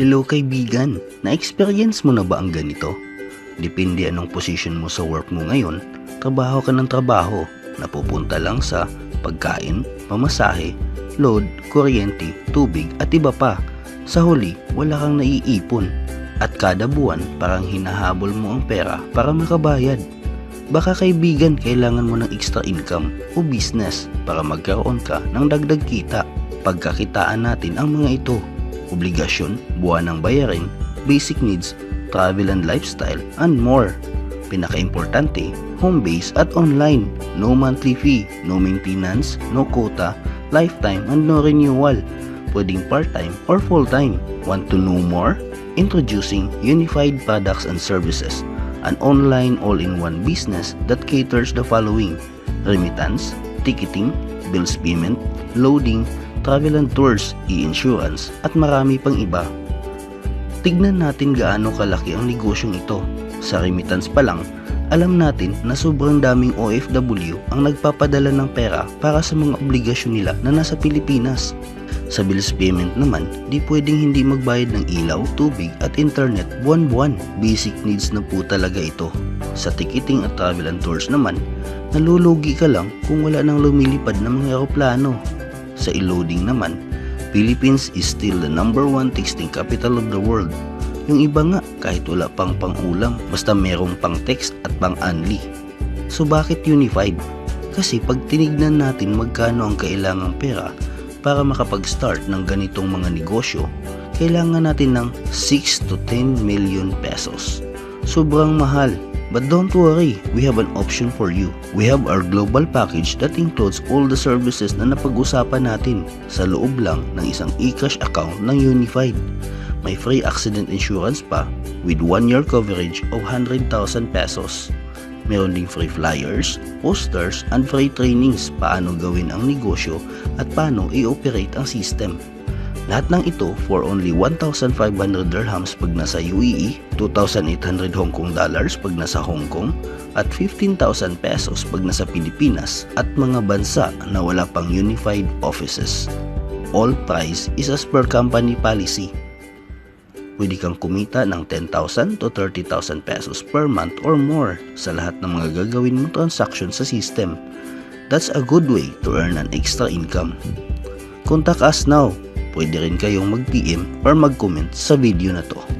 Hello kaibigan, na-experience mo na ba ang ganito? Depende anong position mo sa work mo ngayon, trabaho ka ng trabaho, napupunta lang sa pagkain, pamasahe, load, kuryente, tubig at iba pa. Sa huli, wala kang naiipon at kada buwan parang hinahabol mo ang pera para makabayad. Baka kaibigan kailangan mo ng extra income o business para magkaroon ka ng dagdag kita. Pagkakitaan natin ang mga ito. Obligasyon, buwan ng bayarin, basic needs, travel and lifestyle, and more. Pinaka-importante, home base at online. No monthly fee, no maintenance, no quota, lifetime and no renewal. Pwedeng part-time or full-time. Want to know more? Introducing Unified Products and Services, an online all-in-one business that caters the following remittance, ticketing, bills payment, loading, travel and tours, e-insurance, at marami pang iba. Tignan natin gaano kalaki ang negosyong ito. Sa remittance pa lang, alam natin na sobrang daming OFW ang nagpapadala ng pera para sa mga obligasyon nila na nasa Pilipinas. Sa bills payment naman, di pwedeng hindi magbayad ng ilaw, tubig at internet buwan-buwan. Basic needs na po talaga ito. Sa ticketing at travel and tours naman, nalulugi ka lang kung wala nang lumilipad na mga eroplano. Sa e-loading naman, Philippines is still the number one texting capital of the world. Yung iba nga, kahit wala pang pangulam, basta merong pang text at pang unli. So bakit unified? Kasi pag tinignan natin magkano ang kailangang pera para makapag-start ng ganitong mga negosyo, kailangan natin ng 6 to 10 million pesos. Sobrang mahal. But don't worry, we have an option for you. We have our global package that includes all the services na napag-usapan natin sa loob lang ng isang e-cash account ng Unified. May free accident insurance pa with 1 year coverage of 100,000 pesos. Meron ding free flyers, posters, and free trainings paano gawin ang negosyo at paano i-operate ang system. Lahat ng ito for only 1,500 dirhams pag nasa UAE, 2,800 Hong Kong dollars pag nasa Hong Kong, at 15,000 pesos pag nasa Pilipinas at mga bansa na wala pang unified offices. All price is as per company policy pwede kang kumita ng 10,000 to 30,000 pesos per month or more sa lahat ng mga gagawin mong transaction sa system. That's a good way to earn an extra income. Contact us now. Pwede rin kayong mag-PM or mag-comment sa video na to.